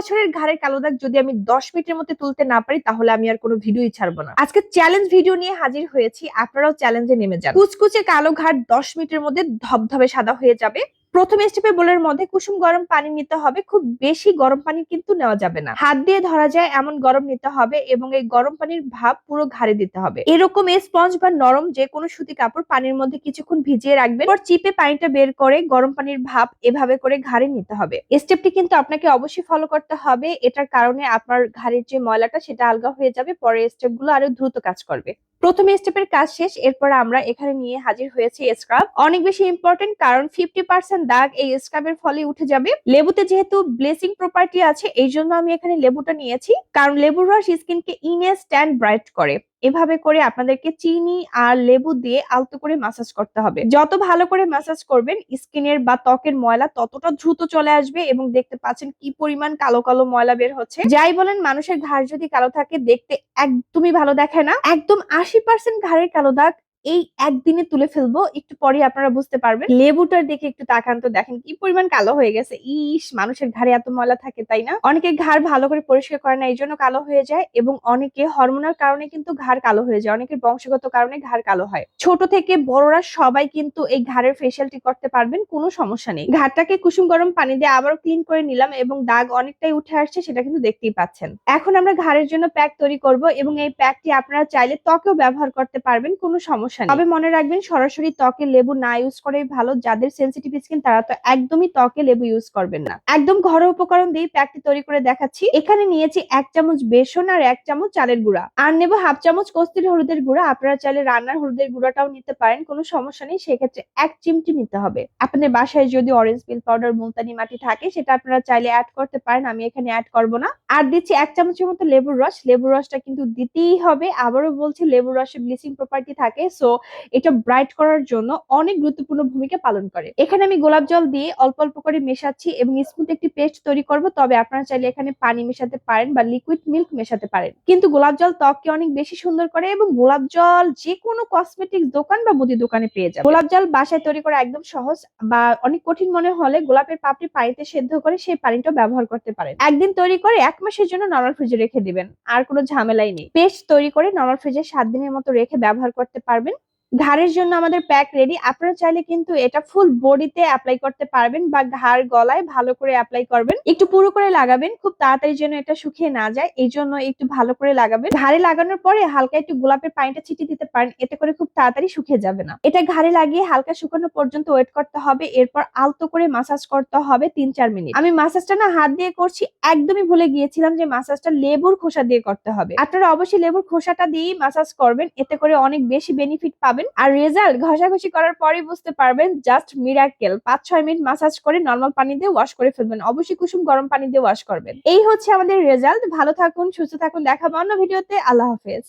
বছরের ঘাড়ের কালো দাগ যদি আমি দশ মিনিটের মধ্যে তুলতে না পারি, তাহলে আমি আর কোনো ভিডিওই ছাড়বো না। আজকে চ্যালেঞ্জ ভিডিও নিয়ে হাজির হয়েছি, আপনারাও চ্যালেঞ্জে নেমে যান। কুচকুচে কালো ঘাট দশ মিনিটের মধ্যে ধবধবে সাদা হয়ে যাবে। প্রথম স্টেপে বোলের মধ্যে কুসুম গরম পানি নিতে হবে, খুব বেশি গরম পানি কিন্তু নেওয়া যাবে না। হাত দিয়ে ধরা যায়, এমন গরম নিতে হবে এবং এই গরম পানির ভাব পুরো ঘাড়ে দিতে হবে। এরকম স্পঞ্জ বা নরম যে কোনো সুতি কাপড় পানির মধ্যে কিছুক্ষণ ভিজিয়ে রাখবেন পর চিপে পানিটা বের করে গরম পানির ভাব এভাবে করে ঘাড়ে নিতে হবে। স্টেপটি কিন্তু আপনাকে অবশ্যই ফলো করতে হবে, এটার কারণে আপনার ঘাড়ের যে ময়লাটা সেটা আলগা হয়ে যাবে পরে স্টেপগুলো আরও দ্রুত কাজ করবে। প্রথম স্টেপের কাজ শেষ, এরপর আমরা এখানে নিয়ে হাজির হয়েছি স্ক্রাব অনেক বেশি ইম্পর্টেন্ট কারণ ফিফটি পার্সেন্ট দাগ এই স্ক্রাবের ফলে উঠে যাবে। লেবুতে যেহেতু ব্লেসিং প্রপার্টি আছে এই জন্য আমি এখানে লেবুটা নিয়েছি। কারণ লেবুর রস স্কিনকে ইনে স্ট্যান্ড ব্রাইট করে। এভাবে করে আপনাদেরকে চিনি আর লেবু দিয়ে আলতো করে মাসাজ করতে হবে। যত ভালো করে মাসাজ করবেন স্কিনের বা ত্বকের ময়লা ততটা দ্রুত চলে আসবে এবং দেখতে পাচ্ছেন কি পরিমাণ কালো কালো ময়লা বের হচ্ছে। যাই বলেন, মানুষের ঘাড় যদি কালো থাকে, দেখতে একদমই ভালো দেখে না। একদম আশি পার্সেন্ট ঘাড়ের কালো দাগ এই একদিনে তুলে ফেলব, একটু পরে আপনারা বুঝতে পারবেন। লেবুটার দিকে একটু তাকান তো দেখেন কি পরিমাণ কালো হয়ে গেছে। ইস, মানুষের ঘাড়ে এত ময়লা থাকে, তাই না? অনেকে ঘাড় ভালো করে পরিষ্কার করে না এই জন্য কালো হয়ে যায় এবং অনেকে হরমোনাল কারণে কিন্তু ঘাড় কালো হয়ে যায়, অনেকের বংশগত কারণে ঘাড় কালো হয়। ছোট থেকে বড়রা সবাই কিন্তু এই ঘাড়ের ফেসিয়ালটি করতে পারবেন, কোনো সমস্যা নেই। ঘাড়টাকে কুসুম গরম পানি দিয়ে আবারও ক্লিন করে নিলাম এবং দাগ অনেকটাই উঠে আসছে, সেটা কিন্তু দেখতেই পাচ্ছেন। এখন আমরা ঘাড়ের জন্য প্যাক তৈরি করব এবং এই প্যাকটি আপনারা চাইলে ত্বকেও ব্যবহার করতে পারবেন, কোনো সমস্যা নেই তবে মনে রাখবেন সরাসরি ত্বকে লেবু না ইউজ করেই ভালো। যাদের সেনসিটিভ স্কিন তারা তো একদমই ত্বকে লেবু ইউজ করবেন না। একদম ঘরোয়া উপকরণ দিয়ে প্যাকটি তৈরি করে দেখাচ্ছি। এখানে নিয়েছি এক চামচ বেসন আর এক চামচ চালের গুঁড়া। আর নেব হাফ চামচ কস্তির হলুদের গুঁড়া। আপনারা চাইলে রান্নার হলুদের গুঁড়াটাও নিতে পারেন কোনো সমস্যা নেই। সেক্ষেত্রে এক চিমটি নিতে হবে। আপনাদের বাসায় যদি অরেঞ্জ পিল পাউডার মুলতানি মাটি থাকে সেটা আপনারা চাইলে অ্যাড করতে পারেন। আমি এখানে অ্যাড করব না। আর দিচ্ছি এক চামচের মতো লেবুর রস। লেবুর রসটা কিন্তু দিতেই হবে। আবারও বলছি লেবুর রসে ব্লিচিং প্রপার্টি থাকে। সো এটা ব্রাইট করার জন্য অনেক গুরুত্বপূর্ণ ভূমিকা পালন করে। এখানে আমি গোলাপ জল দিয়ে অল্প অল্প করে মেশাচ্ছি এবং স্মুথ একটি পেস্ট তৈরি করব। তবে আপনারা চাইলে এখানে পানি মেশাতে পারেন বা লিকুইড মিল্ক মেশাতে পারেন। কিন্তু গোলাপ জল ত্বককে অনেক বেশি সুন্দর করে এবং গোলাপ জল যে কোনো কসমেটিক্স দোকান বা মুদি দোকানে পেয়ে যাবে গোলাপ জল বাসায় তৈরি করা একদম সহজ বা অনেক কঠিন মনে হলে গোলাপের পাপড়ি পানিতে সেদ্ধ করে সেই পানিটা ব্যবহার করতে পারেন। একদিন তৈরি করে এক মাসের জন্য নর্মাল ফ্রিজে রেখে দিবেন। আর কোনো ঝামেলাই নেই। পেস্ট তৈরি করে নর্মাল ফ্রিজে সাত দিনের মতো রেখে ব্যবহার করতে পারবেন। ঘাড়ের জন্য আমাদের প্যাক রেডি আপনারা চাইলে কিন্তু এটা ফুল বডিতে অ্যাপ্লাই করতে পারবেন বা ঘাড় গলায় ভালো করে অ্যাপ্লাই করবেন। একটু পুরো করে লাগাবেন, খুব তাড়াতাড়ি যেন এটা শুকিয়ে না যায়, এই জন্য একটু ভালো করে লাগাবেন। ঘাড়ে লাগানোর পরে হালকা একটু গোলাপের পানিটা ছিটিয়ে দিতে পারেন, এতে করে খুব তাড়াতাড়ি শুকিয়ে যাবে না। এটা ঘাড়ে লাগিয়ে হালকা শুকানো পর্যন্ত ওয়েট করতে হবে, এরপর আলতো করে মাসাজ করতে হবে তিন চার মিনিট। আমি মাসাজটা না হাত দিয়ে করছি, একদমই ভুলে গিয়েছিলাম যে মাসাজটা লেবুর খোসা দিয়ে করতে হবে। আপনারা অবশ্যই লেবুর খোসাটা দিয়েই মাসাজ করবেন, এতে করে অনেক বেশি বেনিফিট পাবেন আর রেজাল্ট ঘষাঘষি করার পরেই বুঝতে পারবেন জাস্ট মিরাকেল পাঁচ, ছয় মিনিট মাসাজ করে নর্মাল পানি দিয়ে ওয়াশ করে ফেলবেন। অবশ্যই কুসুম গরম পানি দিয়ে ওয়াশ করবেন। এই হচ্ছে আমাদের রেজাল্ট ভালো থাকুন, সুস্থ থাকুন। দেখাবো অন্য ভিডিওতে আল্লাহ হাফেজ।